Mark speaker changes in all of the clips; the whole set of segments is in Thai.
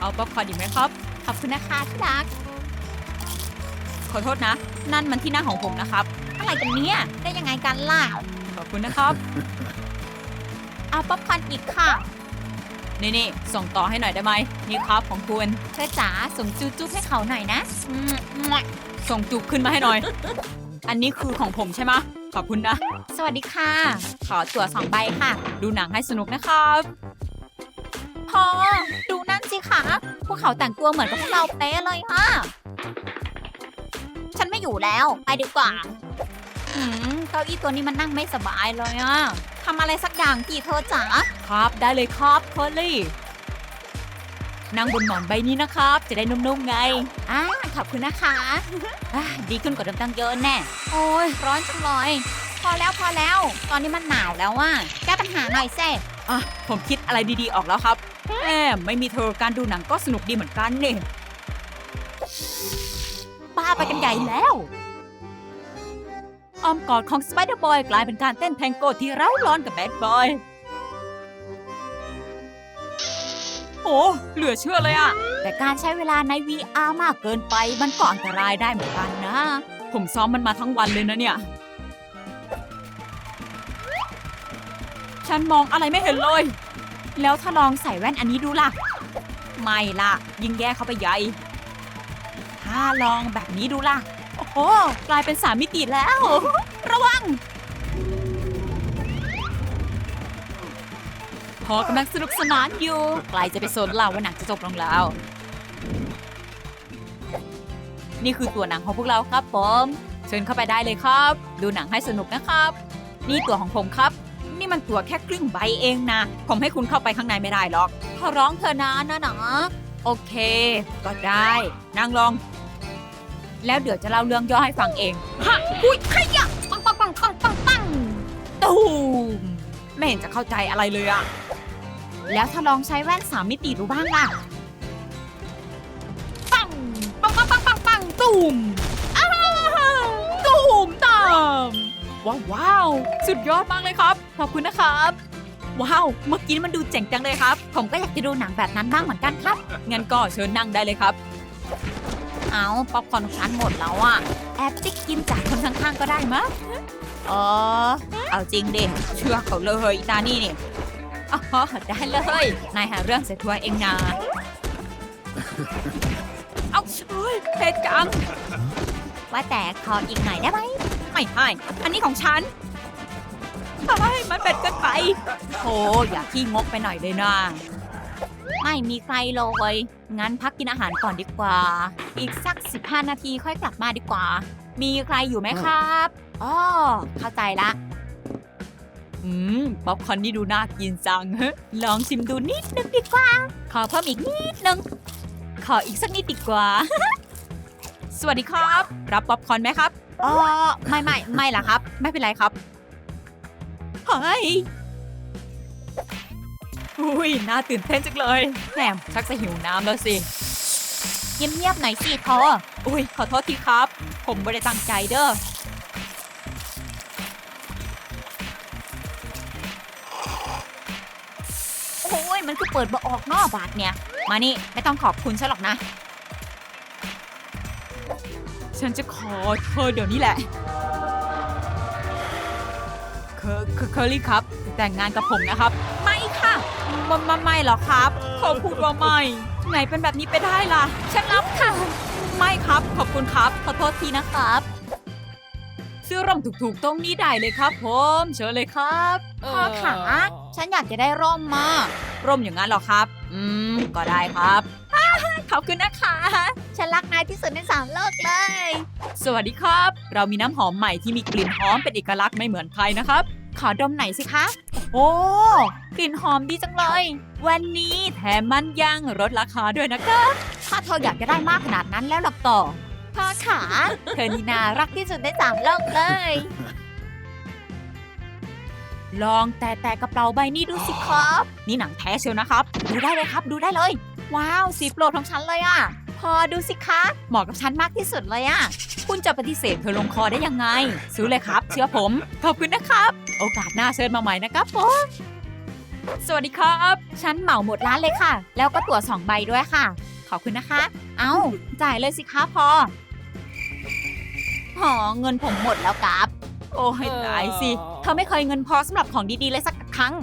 Speaker 1: เอาป๊อปคอร์นอีกไหมครับ
Speaker 2: ขอบคุณนะคะที่รัก
Speaker 1: ขอโทษนะ นั่นมันที่นั่งของผมนะครับ
Speaker 2: อะไรกันเนี่ย ได้ยังไงกันล่ะ
Speaker 1: ขอบคุณนะครับ
Speaker 2: เอาป๊อปคอร์นอีกค่ะ
Speaker 1: นี่นี่ส่งต่อให้หน่อยได้ไหมนี่ครับของคุณ
Speaker 2: เธอจ๋าส่งจูจุ๊บให้เขาหน่อยนะอืมมั่ว
Speaker 1: ส่งจุกขึ้นมาให้หน่อย อันนี้คือของผมใช่ไหมะขอบคุณนะ
Speaker 2: สวัสดีค่ะ ขอตั๋วสองใบค่ะ
Speaker 1: ดูหนังให้สนุกนะครับ
Speaker 2: พอ ดูนั่นสิ คะพวกเขาแต่งตัวเหมือนกับพวกเราเป๊ะเลยค่ะ ฉันไม่อยู่แล้ว ไปดีกว่าหืมเก้าอี้ตัวนี้มันนั่งไม่สบายเลยอะทำอะไรสักอย่างกี่เธอจ๋า
Speaker 1: ครับได้เลยครับเคอรี่ นั่งบนหมอนใบนี้นะครับ จะได้นุ่มๆไง
Speaker 2: อ่าขอบคุณนะคะ
Speaker 1: อะดีขึ้นกว่าเดิมตั้งเยอะแน่
Speaker 2: โอ้ยร้อนจังเลยพอแล้วพอแล้ว ตอนนี้มันหนาวแล้วว่ะแก้ปัญหาหน่อยเซ่
Speaker 1: อะผมคิดอะไรดีๆออกแล้วครับ แหมไม่มีเธอการดูหนังก็สนุกดีเหมือนกันเนี่ย
Speaker 2: บ้าไปกันใหญ่แล้ว
Speaker 1: อ้อมกอดของสไปเดอร์บอยกลายเป็นการเต้นแทงโกที่เร้าร้อนกับแบดบอย โอ้เหลือเชื่อเลยอะ
Speaker 2: แต่การใช้เวลาใน VR มากเกินไปมันก็อันตรายได้เหมือนกันนะ
Speaker 1: ผมซ้อมมันมาทั้งวันเลยนะเนี่ย ฉันมองอะไรไม่เห็นเลย
Speaker 2: แล้วถ้าลองใส่แว่นอันนี้ดูล่ะ
Speaker 1: ไม่ล่ะ ยิ่งแย่เข้าไปใหญ่
Speaker 2: ถ้าลองแบบนี้ดูล่ะ
Speaker 1: โอ้โห กลายเป็นสามมิติแล้ว
Speaker 2: ระวัง
Speaker 1: พอกำลังสนุกสนานอยู่ใกลจะไปโซนเราว่าหนังจะจบลงแล้ว นี่คือตัวหนังของพวกเราครับผม เชิญเข้าไปได้เลยครับ ดูหนังให้สนุกนะครับ นี่ตัวของผมครับ นี่มันตัวแค่ครึ่งใบเองนะ ผมให้คุณเข้าไปข้างในไม่ได้หรอก
Speaker 2: ขอร้องเธอนะนะนา
Speaker 1: โอเค ก็ได้นั่งลง แล้วเดี๋ยวจะเล่าเรื่องย่อให้ฟังเอง
Speaker 2: ฮะอุ้ยขยะปังปังปังปังปังปัง
Speaker 1: ตูมไม่เห็นจะเข้าใจอะไรเลยอะ
Speaker 2: แล้วถ้าลองใช้แว่นสามมิติดูบ้างล่ะปังปังปังปังปังปัง
Speaker 1: ตูม ว้าวว้าวสุดยอดมากเลยครับ ขอบคุณนะครับ ว้าว เมื่อกี้มันดูเจ๋งจังเลยครับ
Speaker 2: ผมก็อยากจะดูหนังแบบนั้นบ้างเหมือนกันครับ
Speaker 1: งั้นก็เชิญนั่งได้เลยครับ
Speaker 2: เอาป๊อปคอร์นของฉันหมดแล้วอะแอบจิกกินจากคนข้างๆก็ได้มะ
Speaker 1: เออเอาจริงดิ เชื่อเขาเลยอีตานี่นี่อ๋อได้เลย นายหาเรื่องเสียทัวเองนะเอาเฮ้ยเผ็ดจัง
Speaker 2: ว่าแต่ขออีกหน่อยได้ไหม
Speaker 1: ไม่ให้ อันนี้ของฉันไอ้ยมันเป็ดเกินไปโอ้อย่าขี้งกไปหน่อยเลยนะ
Speaker 2: ไม่มีใครเลย งั้นพักกินอาหารก่อนดีกว่า อีกสัก 15 นาทีค่อยกลับมาดีกว่า มีใครอยู่ไหมครับอ๋อเข้าใจละ
Speaker 1: อืม ป๊อปคอร์นนี่ดูน่ากินจังลองชิมดูนิดนึงดีกว่า ขอเพิ่มอีกนิดนึง ขออีกสักนิดดีกว่า สวัสดีครับ รับป๊อปคอร์นไหมครับ
Speaker 2: อ๋อไม่ไม่ไม่ล่ะครับ
Speaker 1: ไม่เป็นไรครับเฮ้ยอุ้ยน่าตื่นเต้นจังเลยแหมชักจะหิวน้ำแล้วสิ
Speaker 2: เงียบๆหน่อยสิเธอ
Speaker 1: อุ้ยขอโทษทีครับ ผมไม่ได้ตั้งใจเด้อ
Speaker 2: โอ้ยมันคือเปิดบ่ออกนอกบาทเนี่ย มานี่ ไม่ต้องขอบคุณฉันหรอกนะ
Speaker 1: ฉันจะขอเธอเดี๋ยวนี้แหละเคอเคอเคอรี่ครับ แต่งงานกับผมนะครับ ไม่ค่ะไมไม่ไม่หรอกครับ เขาพูดว่าไม่ไงเป็นแบบนี้ไปได้ล่ะ ฉันรับค่ะ ไม่ครับ ขอบคุณครับ ขอโทษทีนะครับซื้อร่มถูกๆตรงนี้ได้เลยครับ ผมเชิญเลยครับ
Speaker 2: พ่อขาฉันอยากจะได้ร่มมา
Speaker 1: ร่มอย่างนั้นเหรอครับ อืม ก็ได้ครับ ขอบคุณนะคะ
Speaker 2: ฉันรักนายที่สุดในสามโลกเลย
Speaker 1: สวัสดีครับ เรามีน้ำหอมใหม่ที่มีกลิ่นหอมเป็นเอกลักษณ์ไม่เหมือนใครนะครับ
Speaker 2: ขอดมหน่อยสิคะ
Speaker 1: โอ้กลิ่นหอมดีจังเลย วันนี้แถมมันยังลดราคาด้วยนะครับ
Speaker 2: ถ้าเธออยากจะได้มากขนาดนั้นแล้วหรอกต่อ พ่อขาเธอนี่นารักที่สุดในสามโลกเลย
Speaker 1: ลองแต่แต่กระเป๋าใบนี้ดูสิครับ นี่หนังแท้เชียวนะครับ
Speaker 2: ดูได้เลยครับ ดูได้เลย ว้าว สีโปรดของฉันเลยอะพอดูสิคะ เหมาะกับฉันมากที่สุดเลยอะ
Speaker 1: คุณจะปฏิเสธเธอลงคอได้ยังไง ซื้อเลยครับ เชื่อผม ขอบคุณนะครับ โอกาสหน้าเชิญมาใหม่นะครับผมสวัสดีครับ
Speaker 2: ฉันเหมาหมดร้านเลยค่ะ แล้วก็ตั๋วสองใบด้วยค่ะ ขอบคุณนะคะ เอาจ่ายเลยสิคะพอหอเงินผมหมดแล้วครับ
Speaker 1: โอ้ให้ตายสิ
Speaker 2: เธอไม่เคยเงินพอสำหรับของดีๆเลยสักครั้ง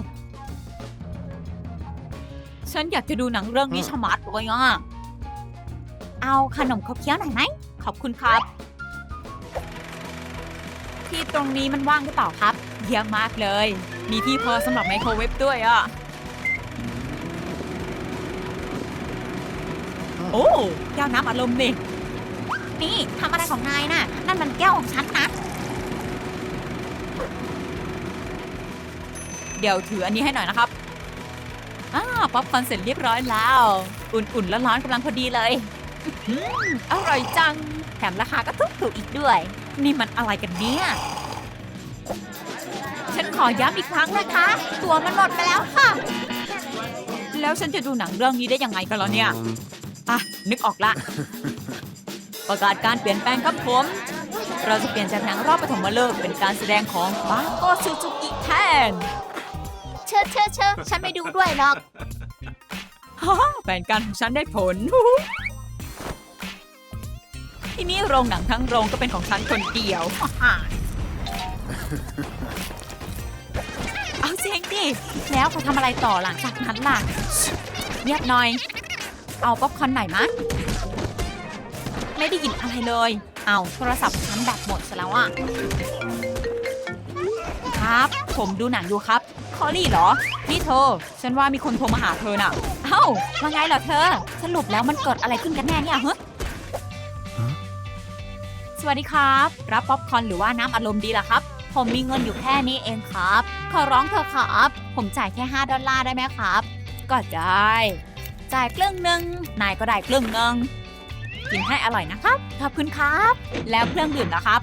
Speaker 1: ฉันอยากจะดูหนังเรื่องนี้ชะมัดเลยอะ
Speaker 2: เอาขนมขบเคี้ยวหน่อยไหม
Speaker 1: ขอบคุณครับ
Speaker 2: ที่ตรงนี้มันว่างหรือเปล่าครับ
Speaker 1: เยี่ยมมากเลย มีที่พอสำหรับไมโครเวฟด้วยอะ โอ้แก้วน้ำอารมณ์นี่
Speaker 2: นี่ทำอะไรของนายน่ะ นั่นมันแก้วของฉันนะ
Speaker 1: เดี๋ยวถืออันนี้ให้หน่อยนะครับ อ่าป๊อปคอร์นเสร็จเรียบร้อยแล้ว อุ่นๆแล้วร้อนๆกำลังพอดีเลยอร่อยจัง
Speaker 2: แถมราคาก็ถูกถูกอีกด้วย
Speaker 1: นี่มันอะไรกันเนี่ย ฉันขอย้ำอีกครั้งนะคะ
Speaker 2: ตัวมันหมดไปแล้วค่ะ
Speaker 1: แล้วฉันจะดูหนังเรื่องนี้ได้ยังไงกันล่ะเนี่ย อะ นึกออกละ ประกาศการเปลี่ยนแปลงครับผม เราจะเปลี่ยนจากหนังรอบปฐมฤกษ์เป็นการแสดงของบาโกซูซูกิแทน
Speaker 2: เชิญเชิญเชิญฉันไม่ดูด้วยหรอก
Speaker 1: ฮ่าแผนการของฉันได้ผลที่นี่โรงหนังทั้งโรงก็เป็นของฉันคนเดียวฮ่าเอาเจ๊งดิ
Speaker 2: แล้วเขาทำอะไรต่อหลังจากนั้นล่ะ
Speaker 1: เงียบหน่อย
Speaker 2: เอาป๊อปคอร์นหน่อยมะไม่ได้ยินอะไรเลย เอาโทรศัพท์ฉันแบตหมดซะแล้วอะครับ ผมดูหนังอยู่ครับ
Speaker 1: คอลี่เหรอ นี่เธอ ฉันว่ามีคนโทรมาหาเธอน่ะ
Speaker 2: เอ้าว่าไงเหรอเธอ สรุปแล้วมันเกิดอะไรขึ้นกันแน่เนี่ยฮะสวัสดีครับ รับป๊อปคอนหรือว่าน้ำอารมณ์ดีล่ะครับ ผมมีเงินอยู่แค่นี้เองครับ ขอร้องเธอะครับ ผมจ่ายแค่ 5 ดอลลาร์ได้ไหมครับ
Speaker 1: ก็ได้
Speaker 2: จ่ายครึ่งหนึ่งนายก็ได้ครึ่งหนึ่ง
Speaker 1: กินให้อร่อยนะครับ
Speaker 2: ขอบคุณครับ แล้วเครื่องดื่มล่ะครับ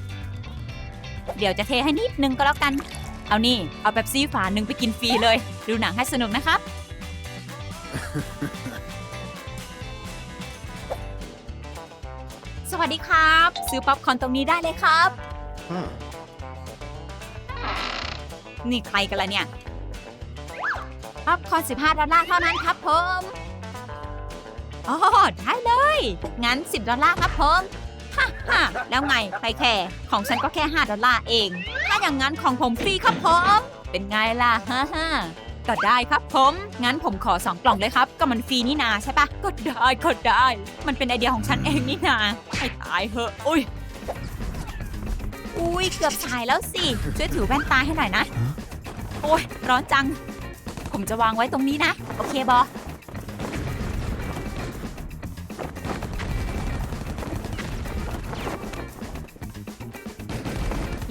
Speaker 2: เดี๋ยวจะเทให้นิดนึงก็แล้วกัน
Speaker 1: เอานี่ เอาแบบซี่ฝาหนึ่งไปกินฟรีเลย ดูหนังให้สนุกนะครับ
Speaker 2: สวัสดีครับ ซื้อป๊อปคอร์นตรงนี้ได้เลยครับ
Speaker 1: นี่ใครกันล่ะเนี่ย
Speaker 2: ป๊อปคอร์น15 ดอลลาร์เท่านั้นครับผม
Speaker 1: อ๋อได้เลย
Speaker 2: งั้น 10 ดอลลาร์ครับผม
Speaker 1: ฮ่าฮ่าแล้วไงใครแคร์ของฉันก็แค่ 5 ดอลลาร์เองถ้า อย่างนั้นของผมฟรีครับผม เป็นไงล่ะฮ่าฮ่าก็ได้ครับผม งั้นผมขอ2กล่องเลยครับ ก็มันฟรีนี่นาใช่ปะก็ได้ก็ได้ มันเป็นไอเดียของฉันเองนี่นาให้ตายเหอะอุ้ย
Speaker 2: อุ้ยเกือบสายแล้วสิช่วยถือแว่นตาให้หน่อยนะ
Speaker 1: โอ้ยร้อนจัง
Speaker 2: ผมจะวางไว้ตรงนี้นะ โอเคบอ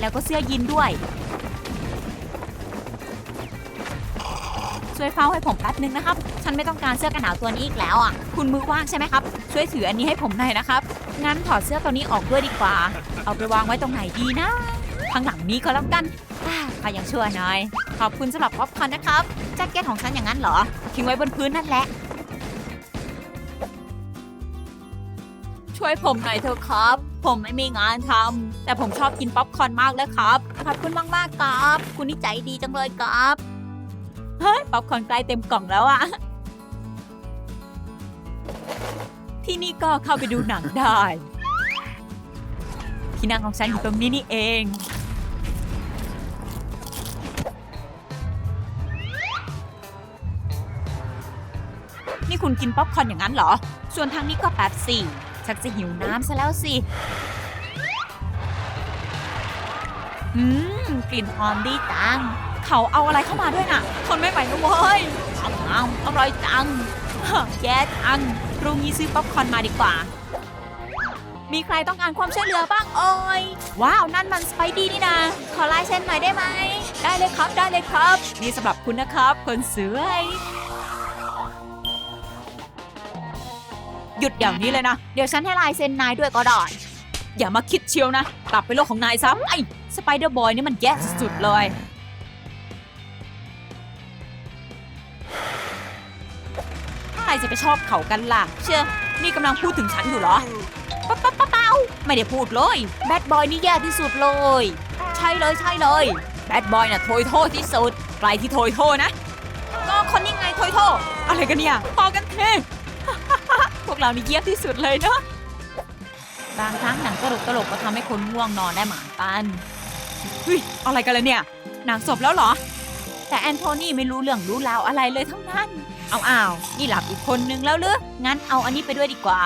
Speaker 2: แล้วก็เสื้อยีนด้วย ช่วยเฝ้าให้ผมแป๊บนึงนะครับ ฉันไม่ต้องการเสื้อกันหนาวตัวนี้อีกแล้วอะ คุณมือว่างใช่ไหมครับ ช่วยถืออันนี้ให้ผมหน่อยนะครับ งั้นถอดเสื้อตัวนี้ออกด้วยดีกว่า เอาไปวางไว้ตรงไหนดีนะ ข้างหลังนี้ก็แล้วกันอ่ายังชั่วหน่อย ขอบคุณสำหรับป๊อปคอนนะครับแจ็คเก็ตของฉันอย่างนั้นเหรอ ทิ้งไว้บนพื้นนั่นแหละ
Speaker 1: ช่วยผมหน่อยเถอะครับ ผมไม่มีงานทำแต่ผมชอบกินป๊อปคอร์นมากเลยครับ
Speaker 2: ขอบคุณมากๆครับ คุณนี่ใจดีจังเลยครับ
Speaker 1: เฮ้ย ป๊อปคอร์นใกล้เต็มกล่องแล้วอะที่นี่ก็เข้าไปดูหนังได้ ที่นั่งของฉันอยู่ตรงนี้นี่เอง นี่คุณกินป๊อปคอร์นอย่างนั้นเหรอ ส่วนทางนี้ก็แป๊บสี่ ชักจะหิวน้ำซะแล้วสิ อืม กลิ่นหอมดีจัง เขาเอาอะไรเข้ามาด้วยน่ะ ทนไม่ไหวแล้วเว้ยอ้าวอร่อยจัง แย่จังรุ่งนี้ซื้อป๊อปคอร์นมาดีกว่า มีใครต้องการความช่วยเหลือบ้างเอ่ย ว้าว นั่นมันสไปดี้นี่นะ
Speaker 2: ขอลายเซ็นหน่อยได้ไหม
Speaker 1: ได้เลยครับ ได้เลยครับ นี่สำหรับคุณนะครับ คนสวย หยุดอย่างนี้เลยนะ
Speaker 2: เดี๋ยวฉันให้ลายเซ็นนายด้วยก็ได้
Speaker 1: อย่ามาคิดเชียวนะ กลับไปโลกของนายซ้ำไอ้สไปเดอร์บอยนี่มันแย่สุดๆเลย ใครจะไปชอบเขากันล่ะ เชื่อ นี่กำลังพูดถึงฉันอยู่เหรอป๊าป๊าป๊าเปาไม่ได้พูดเลย
Speaker 2: แบดบอยนี่แย่ที่สุดเลย
Speaker 1: ใช่เลยใช่เลย แบดบอยน่ะโทยโทษที่สุดใครที่โทยโทษนะ ก็ถอยโทอะไรกันเนี่ยพอกันเทพ วกเรานี่เยี่ยมที่สุดเลยเนาะ
Speaker 2: บางครั้งหนังตลกตลกๆก็ทำให้คนง่วงนอนได้เหมือนกัน
Speaker 1: เฮ้ยอะไรกันล่ะเนี่ย หนังจบแล้วเหรอ
Speaker 2: แต่แอนโทนีไม่รู้เรื่องรู้ราวอะไรเลยทั้งนั้น เอาอ้าวนี่หลับอีกคนนึงแล้วหรืองั้นเอาอันนี้ไปด้วยดีกว่า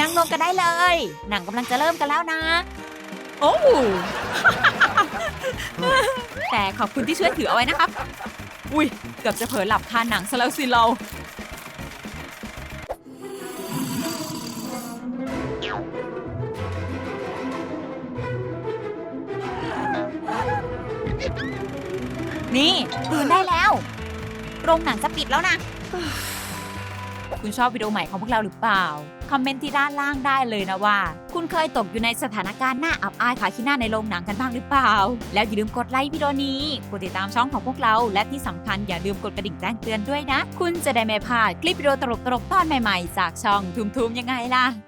Speaker 2: นั่งลงกันได้เลย หนังกำลังจะเริ่มกันแล้วนะ
Speaker 1: โอ้
Speaker 2: แต่ขอบคุณที่ช่วยถือเอาไว้นะครับ
Speaker 1: อุ้ยเกือบจะเผลอหลับคาหนังซะแล้วสิเรา
Speaker 2: นี่ตื่นได้แล้ว โรงหนังจะปิดแล้วนะ คุณชอบวิดีโอใหม่ของพวกเราหรือเปล่า คอมเมนต์ที่ด้านล่างได้เลยนะว่า คุณเคยตกอยู่ในสถานการณ์น่าอับอายขาขี้หน้าในโรงหนังกันบ้างหรือเปล่า แล้วอย่าลืมกดไลค์วิดีโอนี้ กดติดตามช่องของพวกเรา และที่สำคัญอย่าลืมกดกระดิ่งแจ้งเตือนด้วยนะ คุณจะได้ไม่พลาดคลิปวิดีโอตลกๆตอนใหม่ๆ จากช่องทุมๆยังไงล่ะ